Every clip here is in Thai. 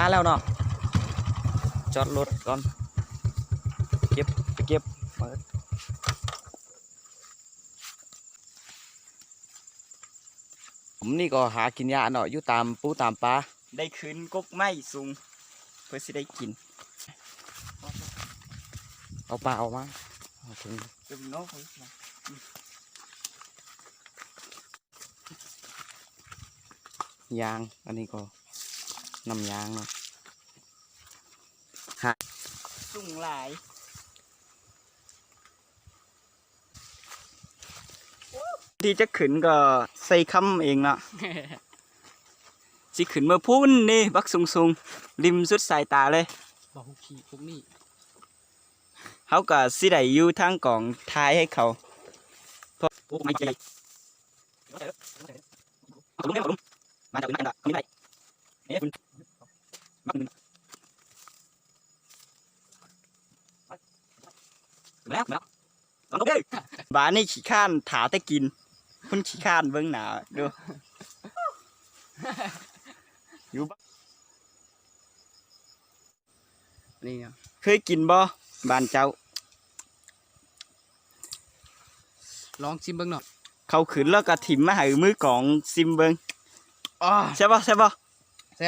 าแล้วเนาะจอดรถก่อน เก็บไปเก็บเปิดผมนี่ก็หากินยาเนาะอยู่ตามปูตามปลาได้คืนกกไม้สูงเพื่อสิได้กิน เอาปลาเอามาเอาถึงจะมีน้องคนยางอันนี้ก็ น้ำยางเนาะสุ่งหลายที่จะขึ้นก็ใส่คำเองเนาะสิขึ้นมาพุ่นนี่บักซุงซุงๆริมสุดสายตาเลยบอกพวกขี่พวกนี้เขาก็สิได้อยู่ทางกล่องท้ายให้เขาเพราะโอ้ไม่ใจเอาลงได้เอาลงมาจากอื่นมาจากเขาไม่ได้เนี่ยคุณมาคุณมา แล้วแล้วลองดิบ้านนี่ขี้ข้านถาแต่กินคุณขี้ข้านเบิ้งหนาดูอยู่บ้านนี่เคยกินบ่บ้านเจ้า ลองชิมเบิ่งเนาะเขาขืนแล้วก็ถิ่มมาหามือกองซิมเบิงอ่าใช่ป่ะใช่ป่ะแซ่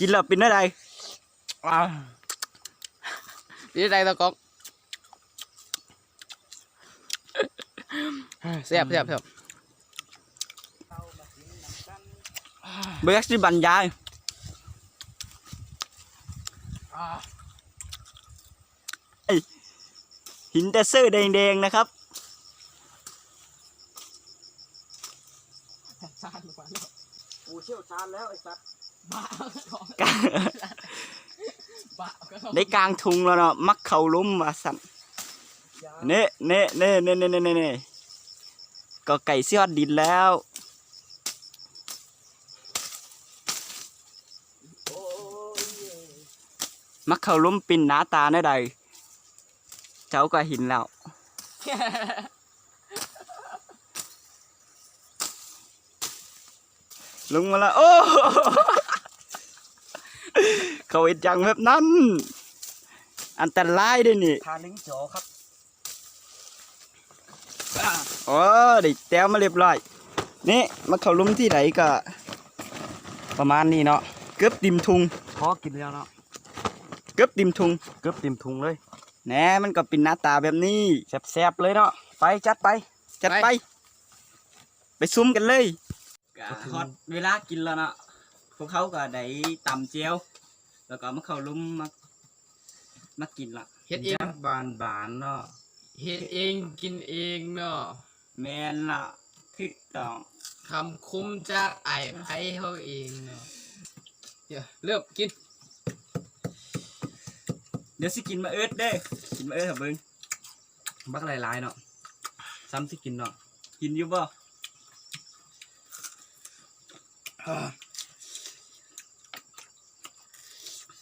กินแล้วเป็นอะไรอ่าพี่ใจตะกอกแซ่บแซ่บแซ่บเบิกสิบรรยายอ่าหินแต่เสื้อแดงๆนะครับชาดกว่าแล้วกูเชี่ยวชาญแล้วไอ้สัตว์ ได้กลางทุงแล้วเนาะมักเข่าล้มมาสั่นเน่เน่เน่เน่เน่เน่เน่เน่ก็ไก่ซี้อดินแล้วมักเขาล้มปินหน้าตาในใด เจ้าก็หินแล้วลงมาแล้วโอ้ เขาเห็นจังแบบนั้น อันตรายด้วยนี่ทาลิงโจครับโอ้ได้แต้วมาเรียบร้อย นี่มาเขาลุมที่ไหนก็ ประมาณนี้เนาะ เกือบติมทุงพอกินแล้วเนาะ เกือบติมทุง เกือบเต็มถุงเลยแหน่มันก็เป็นหน้าตาแบบนี้แซ่บๆเลยเนาะ ไปจัดไป จัดไป ไปซุ่มกันเลยฮอตเวลากินแล้วเนาะ พวกเขาก็ได้ตำเจียว แล้วก็มาเขาลุมมามากินละเฮ็ดเองบานบานๆเนาะเฮ็ดเองกินเองเนาะแมนละคือต้องคำคุ้มจากไอ้ไผ่เขาเองเนาะเดี๋ยวเริ่มกินเดี๋ยวสิกินมาเอิดเด้กินมาเอิดเถอะเบิ้งบักหลายๆเนาะซ้ำสิกินเนาะกินอยู่บ่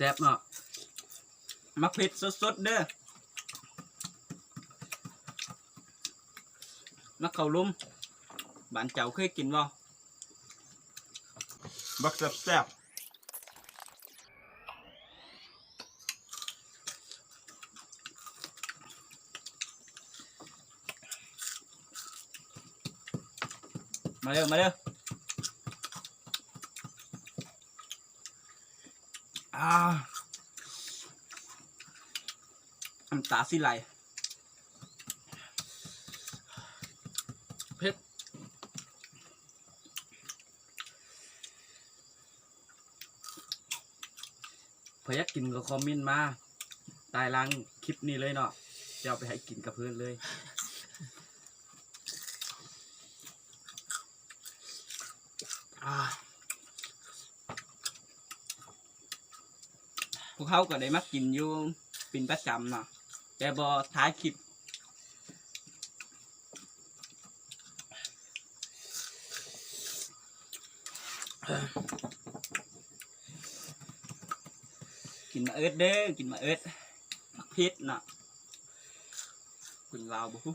แซ่บเนาะมักเผ็ดสดๆเด้อมักเขาลุมบ้านเจ้าเคยกินบ่บักแซ่บมาเด้อมาเด้อ อ่าน้ำตาสิไหลเผ็ดพออยากกินก็คอมเมนต์มาใต้ล่างคลิปนี้เลยเนาะจะเอาไปให้กินกับเพื่อนเลยอ่า พวกเขาก็ได้มากินอยู่เป็นประจำเนาะแต่บ่ท้ายคลิปกินมาเอิดเด้อกินมาเอิดมักเผ็ดเนาะคุณลาวบ่ฮู้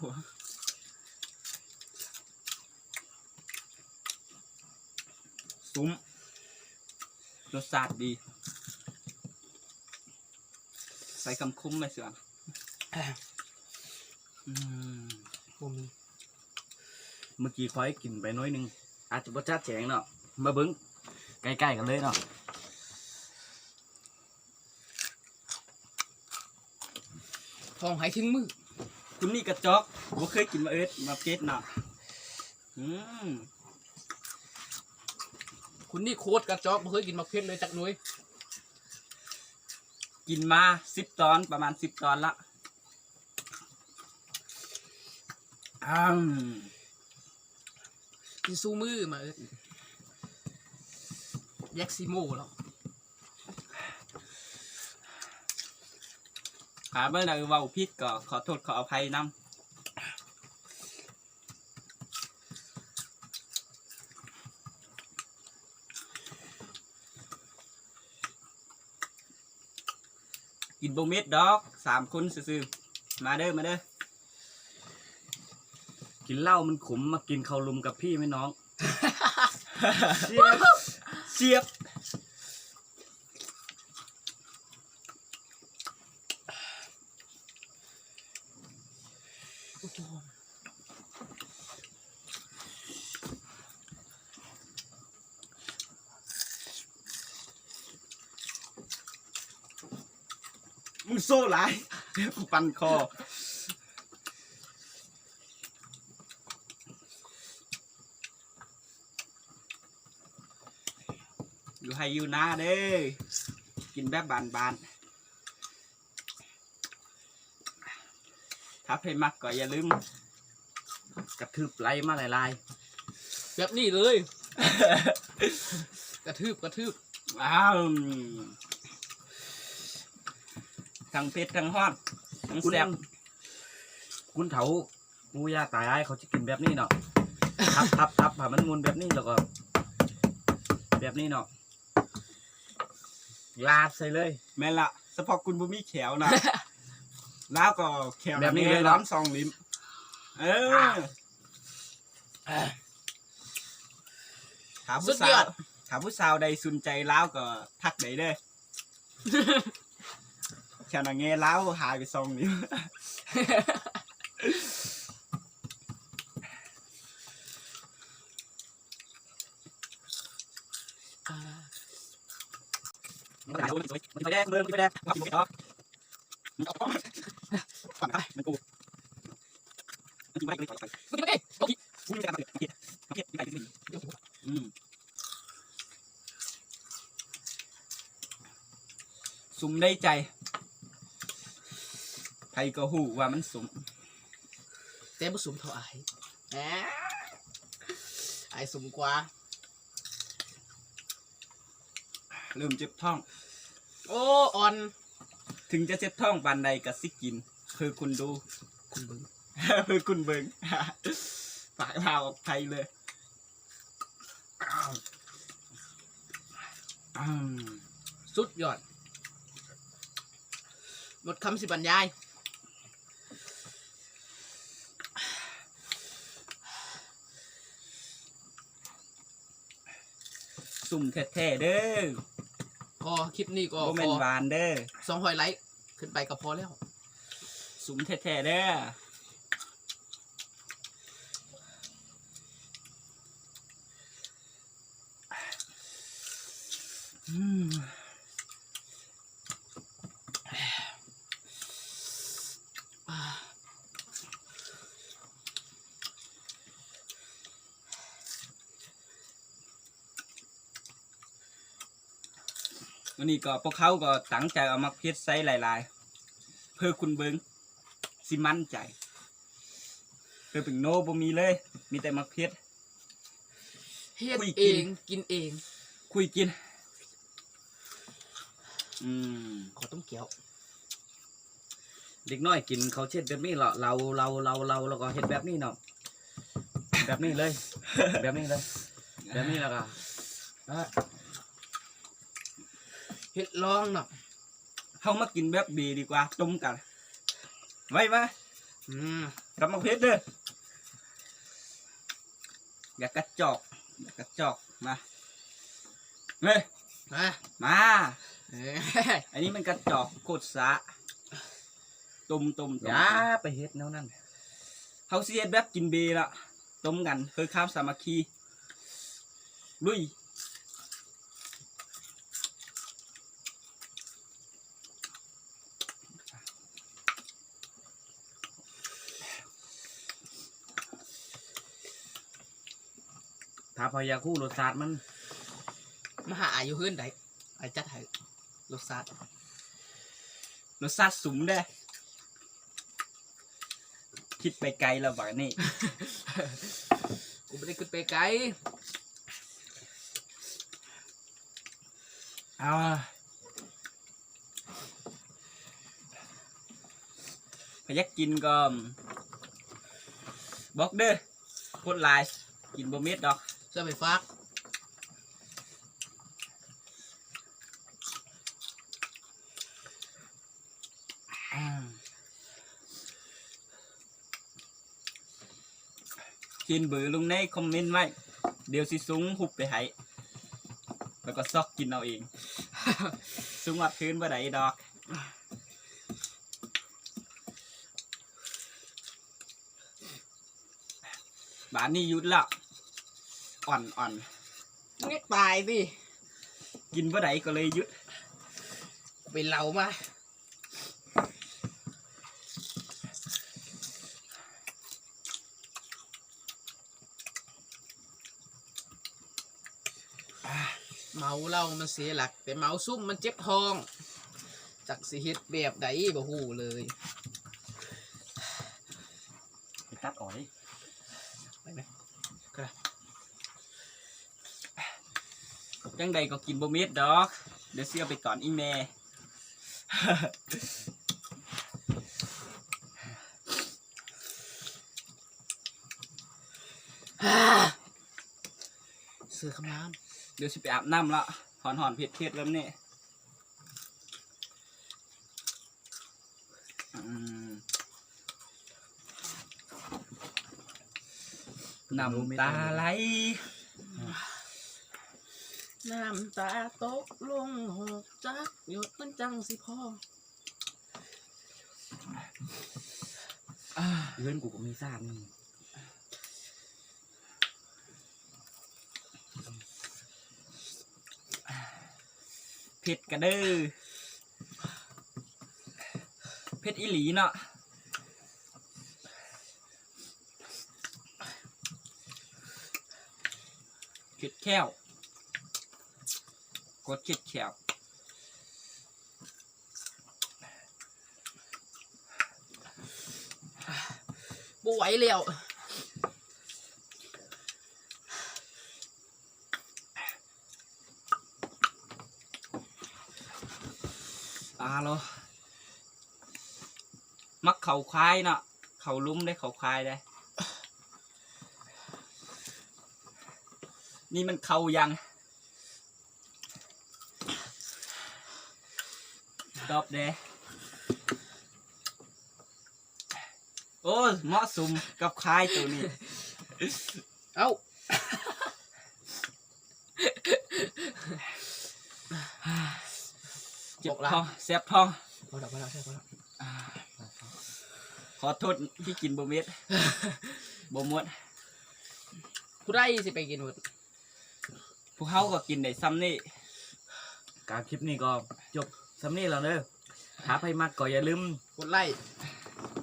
ซุ้มรสชาติดี ใส่คำคุ้มไหมเสือนอืมบ่มีเมื่อกี้คอยกินไปน้อยหนึง อาจจะบ่จัดแจงเนาะ มาเบิ้งใกล้ๆกันเลยเนาะทองหายถึงมือคุณนี่กระจอกบ่เคยกินมาเอิดมาเพชรเนาะอืมคุณนี่โคตรกระจอกบ่เคยกินมักเพชรเลยจักหน่วย กินมาสิบตอนประมาณสิบตอนละอืมกินสู้มือมาเอิดแยกซิโม่หรอหาเมื่อใดเว้าผิดก็ขอโทษขออภัยนำ กินบ่เม็ดดอกสามคนซื่อๆมาเด้อมาเด้อกินเหล้ามันขมมากินข้าวลุมกับพี่ไหมน้องเสียบเสียบ มึงโซ่หลายเดี๋ยวกูปั่นคออยู่ให้อยู่นาเด้อกินแบบบานๆถ้าเพลมักก็อย่าลืมกระทืบไหลมาหลายแบบนี้เลย กระทืบกระทืบ อ้าว ทั้งเผ็ดทั้งฮอดทั้งๆคุณแซ่บคุณเถาปูยาตายายเขาจะกินแบบนี้เนาะทับทับทับผ่ามันมุนแบบนี้แล้วก็ แบบนี้เนาะลาดใส่เลย แม่นละเฉพาะคุณบุมีแขวนะ แล้วก็แขวแบบนี้เลยเหรอร้อนซองลิ้ม เออถามสุผู้ดสายวอดถามผู้สาวใดสนใจแล้วก็ทักได้เด้อ แค่นั้นไงแล้วหายไปซองลิ้มันไปแดงเมืองไปแดงมันไปต่อมันเอาฝั่งไปมันกูมันกินไปเลยไปมึงกินไปเอ้ยเอาอีกมึงจะทำอะไรเพี้ยเพี้ยไปสิอืมสุ่มได้ใจ ใครก็หูว่ามันสุ่มแต่บ่สมเท่าไอ้แหมไอ้สมกว่าลืมเจ็บท้อง โอ้อ่อนถึงจะเจ็บท้องปานใดก็สิกิน คือคุณดู คุณเบิ่งคือคุณเบิงฝากลาวออกไทยเลยอืม สุดยอด หมดคำสิบรรยาย สุ่มแท้ๆเด้อก็คลิปนี้ก็โมเมพนอหวานเด้อ สองหอยไลค์ขึ้นไปก็พอแล้วสุ่มแท้ๆเด้ออื วันนี้ก็พวกเขาก็ตั้งใจเอามาเพชรไซส์หลาย ๆ เพื่อคุณเบิงสิมั่นใจเพื่อเป็นโนบ่มีเลย มีแต่มาเพชร เฮ็ดคุยกิน เองกินเอง คุยกิน อืม ขอต้มเกี๊ยวเด็กน้อยกินเขาวเช็ดแบบนี้เหรอเราเราเราเราแล้วก็เฮ็ดแบบนี้เนาะแบบนี้เลย แบบนี้เลย แบบนี้แล้วก็เฮ็ดลองเนาะเขามากินแบบดีดีกว่าต้มกันไว้มาอืมกับมาเพชรเด้ออย่ากระจอกอย่ากระจอกมาเฮ้ยมามาเอ้ยอันนี้มันกระจอกโคตรสะต้มต้มอต้มย่าไปเฮ็ดแนวนั้นเฮาสิเฮ็ดแบบกินเบละต้มกันเพื่อข้ามสามัคคีลุย ถ้าพยาคู่รสชาติมันมาหาอายุขึ้นได้ไอ้จัดให้รสชาติรสชาติสุมเด้อคิดไปไกลแล้วบัดนี้กูไม่ได้ขึ้นไปไกลอ่าพยักกินก็บอกเด้อโคตรหลาย กินบ่เม็ดดอก จะไปฟักกินเบือลงในคอมเมนต์ไว้ เดี๋ยวสิซุ้งหุบไปให้แล้วก็ซอกกินเอาเอง ซุ้งอัดคืนบ่ได้ดอกบานนี้หยุดละ อ่อนอ่อนไม่ตายสิกินบ่ได้ก็เลยหยุดไปเหลามาเมาเหล้ามันเสียหลัก แต่เมาซุ่มมันเจ็บท้อง จักสิเฮ็ดแบบใดบ่ฮู้เลย ไปตัดอ้อยไปไหม จังใดก็กินบ่เม็ดดอก เดี๋ยวเสียไปก่อนอีแม่เสือคำน้เดี๋ยวสิไปอาบน้ำละหอนหอนๆเผ็ดเผ็ดๆแล้วเนี่ยอืมน้ำตาไหลำ น้ำตาตกลงหกจักหยดมันจังสิพ่อเพื่อนกูก็มีทราบนี่เผ็ดกระเด้อเผ็ดอีหลีเนาะเผ็ดแค้ว กดเผ็ดแค้วบ่ไหวแล้วตาโลมักเขาควายเนาะเขาลุ้มได้เขาควายได้ นี่มันเขายัง ตอบเด้โอ้ยเหมาะสมกับควายตัวนี้ เอ้าเจ็บบอกละท้องแสบท้องพอแล้วพอแล้วใช่พอแล้วขอโทษที่กินบ่เม็ดบ่หมดผู้ได้สิไปกินหมดพวกเขาก็กินได้ซ้ำนี่ การคลิปนี้ก็จบ สำนี้แล้วเด้อถ้าไปมักก็อย่าลืม กดไลค์